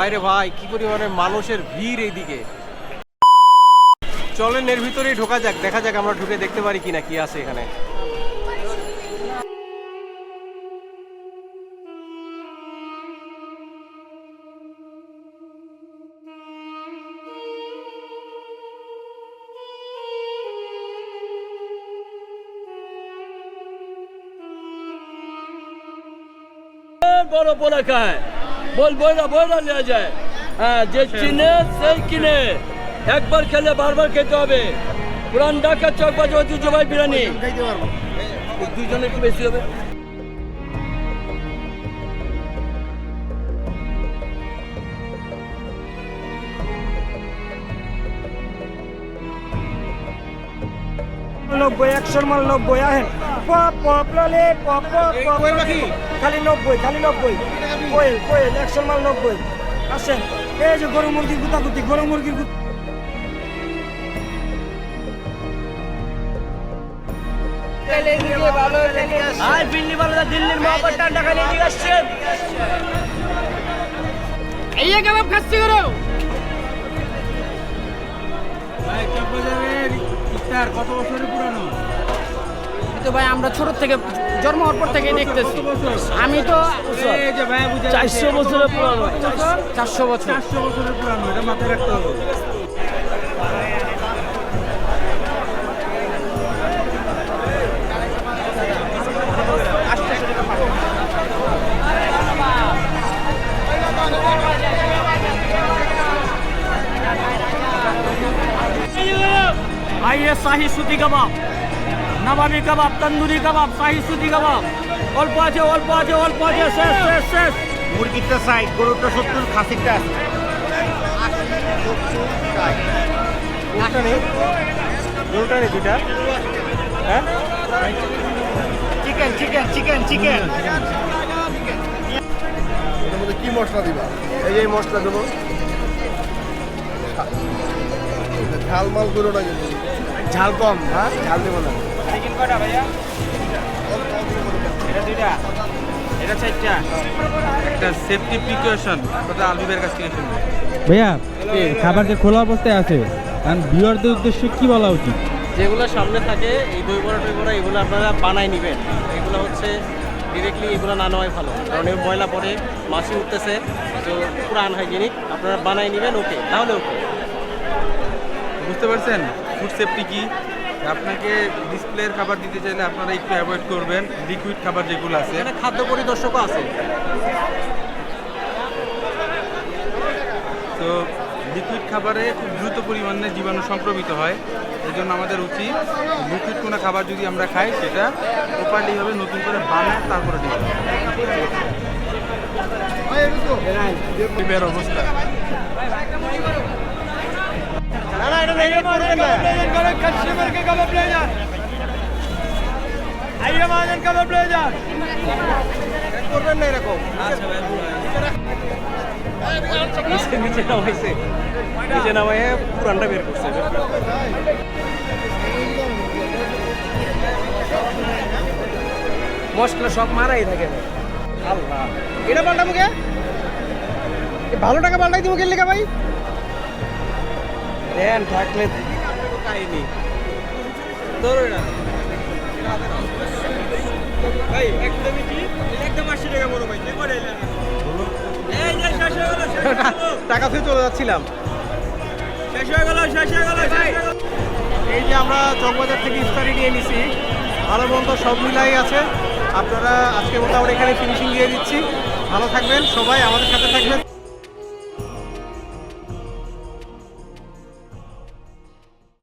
ভাই রে ভাই, কি পরিমাণে মানুষের ভিড় এইদিকে? চলেন, এর ভিতরেই ঢোকা যাক, দেখা যাক আমরা ঢুকে দেখতে পারি কিনা কি আছে এখানে। বড় বড় খায় বল বইরা বইরা নিয়ে যায়। হ্যাঁ যে চিনে সেই কিনে। একবার খেলে বারবার খেতে হবে। পুরান ঢাকা চক বাজার ঐতিহ্যবাহী বিরিয়ানি। দুজনে একটু বেশি হবে। নব্বই একশোর মাল নব্বই আহেন। পপ পপ ললে পপ পপ এই পপ কোয়েল পাখি? খালি নব্বই খালি নব্বই। কোয়েল কোয়েল একশোর মাল নব্বই। আসেন। এই যে গরু মুরগির গুতাগুতি গরু মুরগির গুত আর দিল্লি ভালো দিল্লির মহাপার টান্ডা খালি এদিকে আসছেন। এই কাবাব খাচ্ছি করো তো ভাই আমরা ছোট থেকে জন্ম হওয়ার পর থেকে দেখতেছি। আমি তো চারশো বছরের পুরানো। চারশো বছর। আইয়ে শাহি সুতি কাবাব। নবাবি কাবাব তন্দুরি কাবাব শাহি সুতি কাবাব। অল্প আছে অল্প আছে অল্প আছে শেষ শেষ শেষ। মুরগিটা সাইড গরুটা সত্তর খাসিটা কোনটা নেই? কোনটা নেই দুটা হ্যাঁ? চিকেন চিকেন চিকেন চিকেন এর কি মশলা দিবা? এই যে মশলা দেবো। ঝাল মাল করো না কিন্তু। ঝাল কম হ্যাঁ? ঝাল দেবো না। একটা সেফটি প্রিকশন কথা আলবিবের কাছ থেকে শুনব। ভাইয়া খাবার যে খোলা অবস্থায় আছে কারণ ভিউয়ারদের উদ্দেশ্যে কি বলা উচিত? যেগুলো সামনে থাকে এই দই বড়া টই বড়া এগুলো আপনারা বানাই নেবেন। এগুলো হচ্ছে ডিরেক্টলি এগুলো না নেওয়াই ভালো। কারণ এই ময়লা পরে মাছি উঠতেছে তো পুরো আনহাইজেনিক আপনারা বানাই নেবেন ওকে তাহলে ওকে বুঝতে পারছেন? ফুড সেফটি কি? আপনাকে ডিসপ্লের খাবার দিতে চাইলে আপনারা একটু অ্যাভয়েড করবেন লিকুইড খাবার যেগুলো আছে। খাদ্য পরিদর্শকও আছে। তো লিকুইড খাবারে খুব দ্রুত পরিমাণে জীবাণু সংক্রমিত হয় এই জন্য আমাদের উচিত লিকুইড কোনো খাবার যদি আমরা খাই সেটা প্রপারলিভাবে নতুন করে বানায় তারপরে দিতে হবে। অবস্থা। নিচে নিচে পুরানটা বের করছে মশলা সব মারাই থাকে এটা পাল্টাবো কে ভালো টাকা পাল্টাই দিব গেলে ভাই? দেন, থাকলে টাকা ফেলে চলে যাচ্ছিলাম। শেষ হয়ে গেল শেষ হয়ে গেল এই যে আমরা চকবাজার থেকে ইফতারি নিয়ে নিছি, ভালো মন্দ সব মিলাই আছে। আপনারা আজকে মোটামুটি এখানে ফিনিশিং দিয়ে দিচ্ছি। ভালো থাকবেন, সবাই আমাদের সাথে থাকবেন।